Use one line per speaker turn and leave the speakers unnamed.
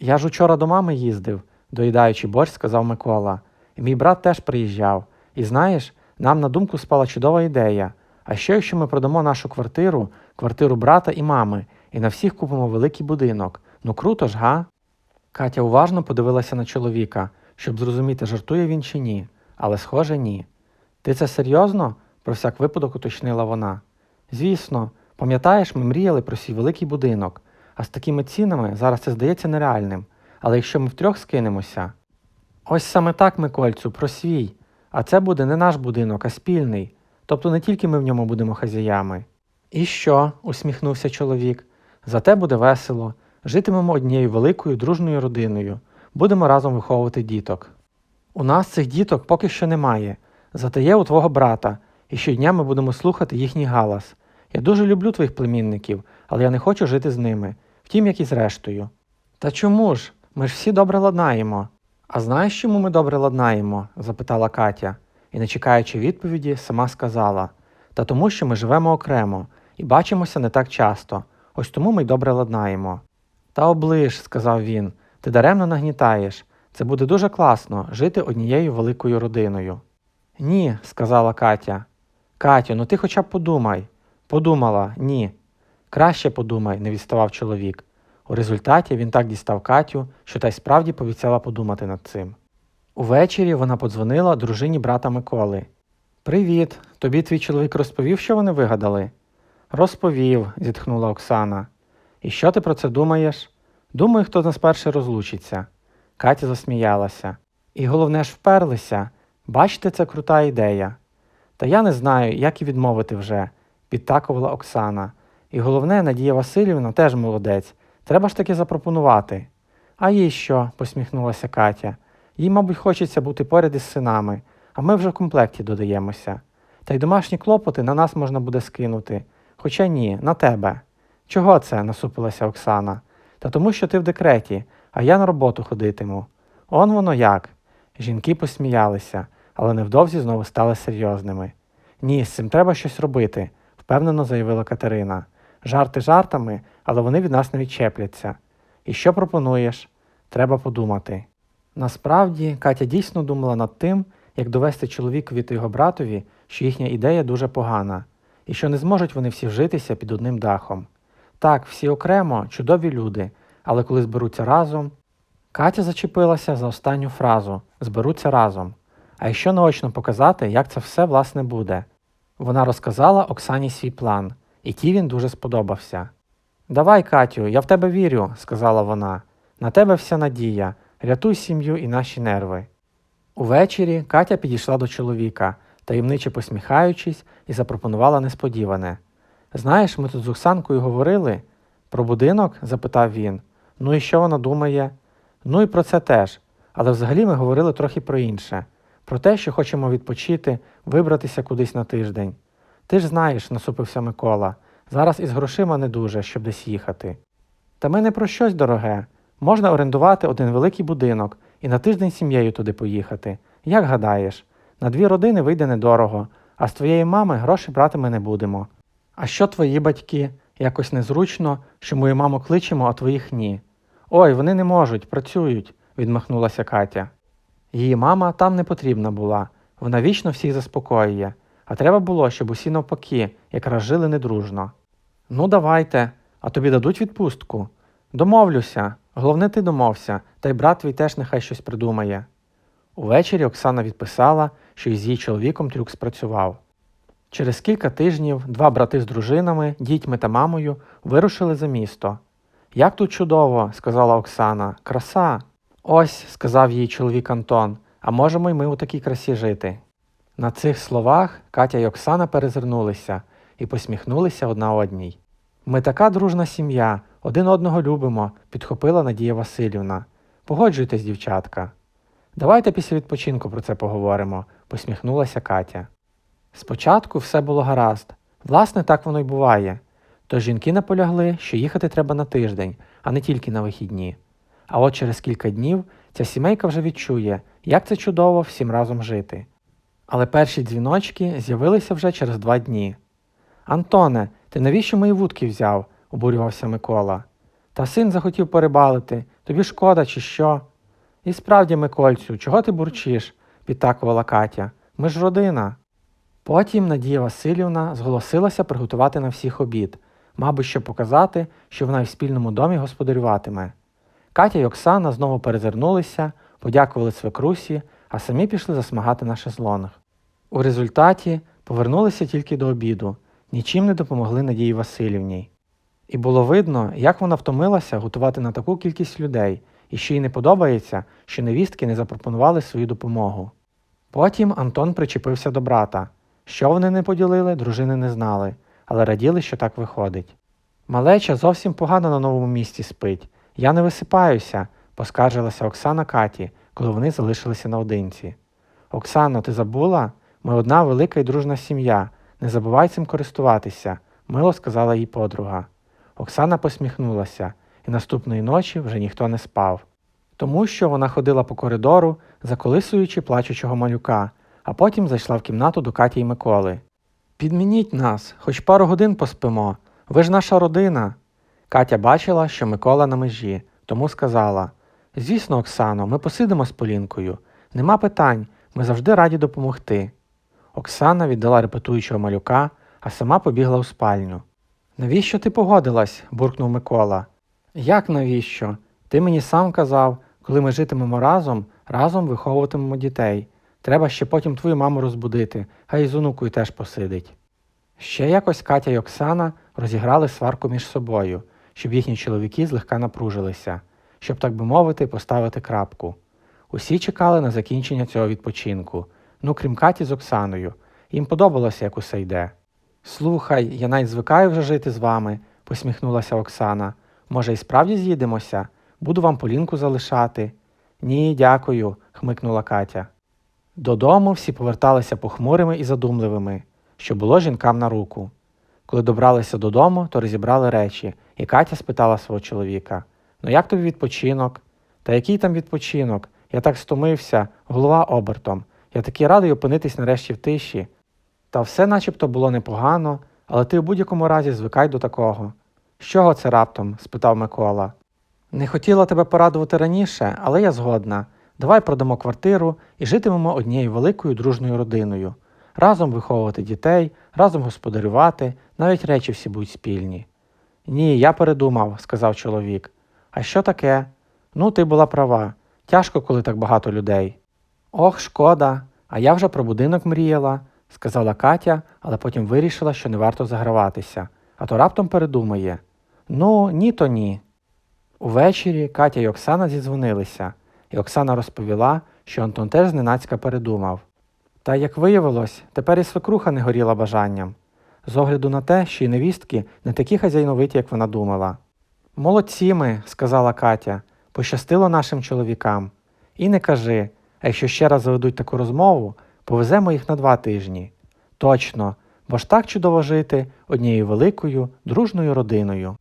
Я ж учора до мами їздив, доїдаючи борщ, сказав Микола. І мій брат теж приїжджав. І знаєш, нам на думку спала чудова ідея. А що якщо ми продамо нашу квартиру, квартиру брата і мами, і на всіх купимо великий будинок? Ну круто ж, га? Катя уважно подивилася на чоловіка, щоб зрозуміти, жартує він чи ні, але схоже, ні. Ти це серйозно? про всяк випадок уточнила вона. Звісно, пам'ятаєш, ми мріяли про свій великий будинок, а з такими цінами зараз це здається нереальним. Але якщо ми втрьох скинемося. Ось саме так, Микольцю, про свій. А це буде не наш будинок, а спільний. Тобто не тільки ми в ньому будемо хазяями. І що? усміхнувся чоловік. Зате буде весело. Житимемо однією великою дружною родиною, будемо разом виховувати діток. У нас цих діток поки що немає, зате є у твого брата, і щодня ми будемо слухати їхній галас. Я дуже люблю твоїх племінників, але я не хочу жити з ними, втім, як і з рештою. Та чому ж? Ми ж всі добре ладнаємо. А знаєш, чому ми добре ладнаємо? запитала Катя, і, не чекаючи відповіді, сама сказала Та тому, що ми живемо окремо і бачимося не так часто, ось тому ми й добре ладнаємо. Та оближ, сказав він, ти даремно нагнітаєш. Це буде дуже класно жити однією великою родиною. Ні, сказала Катя. Катю, ну ти хоча б подумай. Подумала, ні. Краще подумай, не відставав чоловік. У результаті він так дістав Катю, що та й справді пообіцяла подумати над цим. Увечері вона подзвонила дружині брата Миколи. Привіт, тобі твій чоловік розповів, що вони вигадали? Розповів, зітхнула Оксана. І що ти про це думаєш? Думаю, хто з нас перший розлучиться. Катя засміялася. І головне ж вперлися. Бачите, це крута ідея. Та я не знаю, як і відмовити вже, підтакувала Оксана. І головне, Надія Васильівна теж молодець. Треба ж таки запропонувати. А їй що? посміхнулася Катя. Їй, мабуть, хочеться бути поряд із синами, а ми вже в комплекті додаємося. Та й домашні клопоти на нас можна буде скинути. Хоча ні, на тебе. Чого це? насупилася Оксана. Та тому, що ти в декреті, а я на роботу ходитиму. Он воно як. Жінки посміялися, але невдовзі знову стали серйозними. Ні, з цим треба щось робити, впевнено заявила Катерина. Жарти жартами, але вони від нас не відчепляться. І що пропонуєш? Треба подумати. Насправді, Катя дійсно думала над тим, як довести чоловікові та його братові, що їхня ідея дуже погана, і що не зможуть вони всі вжитися під одним дахом. Так, всі окремо, чудові люди, але коли зберуться разом. Катя зачепилася за останню фразу зберуться разом. А якщо наочно показати, як це все власне буде. Вона розказала Оксані свій план, і тій він дуже сподобався. Давай, Катю, я в тебе вірю, сказала вона. На тебе вся надія, рятуй сім'ю і наші нерви. Увечері Катя підійшла до чоловіка, таємниче посміхаючись, і запропонувала несподіване. Знаєш, ми тут з Оксанкою говорили. Про будинок? запитав він. Ну і що вона думає? Ну і про це теж. Але взагалі ми говорили трохи про інше, про те, що хочемо відпочити, вибратися кудись на тиждень. Ти ж знаєш, насупився Микола, зараз із грошима не дуже, щоб десь їхати. Та ми не про щось дороге. Можна орендувати один великий будинок і на тиждень сім'єю туди поїхати. Як гадаєш, на дві родини вийде недорого, а з твоєї мами гроші брати ми не будемо. А що твої батьки? Якось незручно, що мою маму кличемо, а твоїх ні. Ой, вони не можуть, працюють, відмахнулася Катя. Її мама там не потрібна була, вона вічно всіх заспокоює, а треба було, щоб усі навпаки, якраз жили недружно. Ну, давайте, а тобі дадуть відпустку. Домовлюся, головне, ти домовся, та й брат твій теж нехай щось придумає. Увечері Оксана відписала, що із її чоловіком трюк спрацював. Через кілька тижнів два брати з дружинами, дітьми та мамою вирушили за місто. Як тут чудово, сказала Оксана, краса. Ось, сказав їй чоловік Антон, а можемо й ми у такій красі жити. На цих словах Катя й Оксана перезирнулися і посміхнулися одна одній. Ми така дружна сім'я, один одного любимо, підхопила Надія Васильівна. Погоджуйтесь, дівчатка. Давайте після відпочинку про це поговоримо, посміхнулася Катя. Спочатку все було гаразд. Власне, так воно й буває. Тож жінки наполягли, що їхати треба на тиждень, а не тільки на вихідні. А от через кілька днів ця сімейка вже відчує, як це чудово всім разом жити. Але перші дзвіночки з'явилися вже через два дні. Антоне, ти навіщо мої вудки взяв? обурювався Микола. Та син захотів порибалити, Тобі шкода, чи що? І справді, Микольцю, чого ти бурчиш? підтакувала Катя. Ми ж родина. Потім Надія Васильівна зголосилася приготувати на всіх обід, мабуть, щоб показати, що вона й в спільному домі господарюватиме. Катя й Оксана знову перезирнулися, подякували свекрусі, а самі пішли засмагати на шезлонг. У результаті повернулися тільки до обіду, нічим не допомогли Надії Васильівні. І було видно, як вона втомилася готувати на таку кількість людей, і ще й не подобається, що невістки не запропонували свою допомогу. Потім Антон причепився до брата. Що вони не поділили, дружини не знали, але раділи, що так виходить. Малеча зовсім погано на новому місці спить. Я не висипаюся, поскаржилася Оксана Каті, коли вони залишилися наодинці. Оксано, ти забула? Ми одна велика і дружна сім'я. Не забувай цим користуватися, мило сказала їй подруга. Оксана посміхнулася, і наступної ночі вже ніхто не спав. Тому що вона ходила по коридору, заколисуючи плачучого малюка, а потім зайшла в кімнату до Каті й Миколи. Підмініть нас, хоч пару годин поспимо. Ви ж наша родина. Катя бачила, що Микола на межі, тому сказала: Звісно, Оксано, ми посидимо з Полінкою. Нема питань, ми завжди раді допомогти. Оксана віддала репетуючого малюка, а сама побігла у спальню. Навіщо ти погодилась? буркнув Микола. Як навіщо? Ти мені сам казав, коли ми житимемо разом, разом виховуватимемо дітей. Треба ще потім твою маму розбудити, хай з онукою теж посидить. Ще якось Катя й Оксана розіграли сварку між собою, щоб їхні чоловіки злегка напружилися, щоб, так би мовити, поставити крапку. Усі чекали на закінчення цього відпочинку, ну крім Каті з Оксаною. Їм подобалося, як усе йде. Слухай, я навіть звикаю вже жити з вами, посміхнулася Оксана. Може, і справді з'їдемося? Буду вам полінку залишати. Ні, дякую, хмикнула Катя. Додому всі поверталися похмурими і задумливими, що було жінкам на руку. Коли добралися додому, то розібрали речі, і Катя спитала свого чоловіка: Ну як тобі відпочинок? Та який там відпочинок? Я так стомився, голова обертом. Я такий радий опинитись нарешті в тиші. Та все начебто було непогано, але ти в будь-якому разі звикай до такого. З чого це раптом? спитав Микола. Не хотіла тебе порадувати раніше, але я згодна. Давай продамо квартиру і житимемо однією великою дружною родиною. Разом виховувати дітей, разом господарювати, навіть речі всі будуть спільні. Ні, я передумав, сказав чоловік. А що таке? Ну, ти була права. Тяжко, коли так багато людей. Ох, шкода, а я вже про будинок мріяла, сказала Катя, але потім вирішила, що не варто заграватися, а то раптом передумає. Ну, ні, то ні. Увечері Катя й Оксана зідзвонилися, і Оксана розповіла, що Антон теж зненацька передумав. Та, як виявилось, тепер і свекруха не горіла бажанням, з огляду на те, що й невістки не такі хазяйновиті, як вона думала. Молодці ми, сказала Катя, пощастило нашим чоловікам. І не кажи, а якщо ще раз заведуть таку розмову, повеземо їх на два тижні. Точно, бо ж так чудово жити однією великою, дружною родиною.